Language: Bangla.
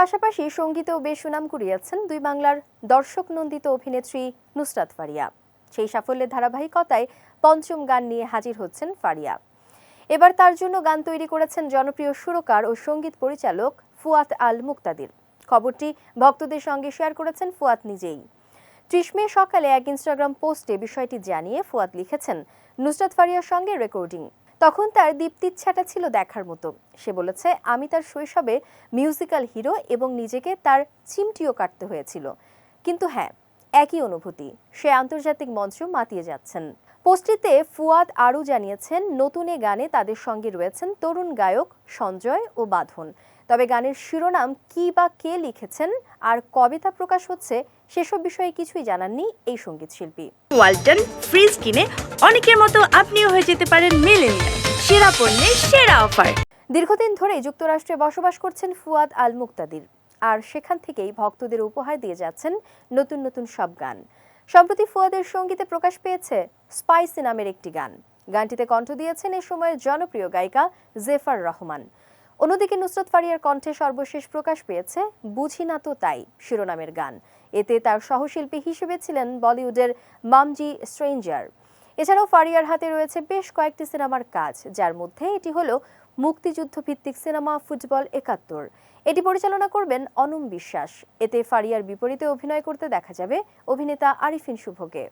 পাশাপাশি সঙ্গীতেও বেশ সুনাম কুড়িয়েছেন দুই বাংলার দর্শক নন্দিত অভিনেত্রী নুসরাত ফারিয়া। সেই সাফল্যের ধারাবাহিকতায় পঞ্চম গান নিয়ে হাজির হচ্ছেন ফারিয়া। এবার তার জন্য গান তৈরি করেছেন জনপ্রিয় সুরকার ও সংগীত পরিচালক ফুয়াত আল মুক্তাদির। খবরটি ভক্তদের সঙ্গে শেয়ার করেছেন ফুয়াত নিজেই। ত্রিশ মে সকালে এক ইনস্টাগ্রাম পোস্টে বিষয়টি জানিয়ে ফুয়াদ লিখেছেন, নুসরাত ফারিয়ার সঙ্গে রেকর্ডিং। তখন তার দীপ্তিচ্ছাটা ছিল দেখার মতো। সে বলেছে, আমি তার শৈশবে মিউজিক্যাল হিরো এবং নিজেকে তার চিমটিও কাটতে হয়েছিল। কিন্তু হ্যাঁ একই অনুভূতি। সে আন্তর্জাতিক মঞ্চ মাতিয়ে যাচ্ছেন। পোস্টটিতে ফুয়াদ আরও জানিয়েছেন নতুন এ গানে তাদের সঙ্গে রয়েছেন তরুণ গায়ক সঞ্জয় ও বাঁধন। তবে গানের শিরোনাম কি বা কে লিখেছেন আর কবে তা প্রকাশ হচ্ছে সেসব বিষয়ে কিছুই জানাননি এই সংগীত শিল্পী ওয়ালটন ফ্রিজ কিনে অনেকের মতো আপনিও হয়ে যেতে পারেন মিলেনিয়াল সেরা পণ্যের সেরা অফার। দীর্ঘদিন ধরে যুক্তরাষ্ট্রে বসবাস করছেন ফুয়াদ আল মুক্তাদির আর সেখান থেকেই ভক্তদের উপহার দিয়ে যাচ্ছেন নতুন নতুন সব গান। সম্প্রতি ফুয়াদের সঙ্গীতে প্রকাশ পেয়েছে স্পাইসি নামের একটি গান। গানটিতে কণ্ঠ দিয়েছেন এ সময়ের জনপ্রিয় গায়িকা জেফার রহমান। অন্যদিকে নুসরত ফারিয়ার কণ্ঠে সর্বশেষ প্রকাশ পেয়েছে বুঝি না তো তাই শিরোনামের গান। এতে তার সহশিল্পী হিসেবে ছিলেন বলিউডের মামজি স্ট্রেঞ্জার। এছাড়াও ফারিয়ার হাতে রয়েছে বেশ কয়েকটি সিনেমার কাজ, যার মধ্যে এটি হলো মুক্তিযুদ্ধ ভিত্তিক সিনেমা ফুটবল একাত্তর। এটি পরিচালনা করবেন অনুম বিশ্বাস। এতে ফারিয়ার বিপরীতে অভিনয় করতে দেখা যাবে অভিনেতা আরিফিন শুভকে।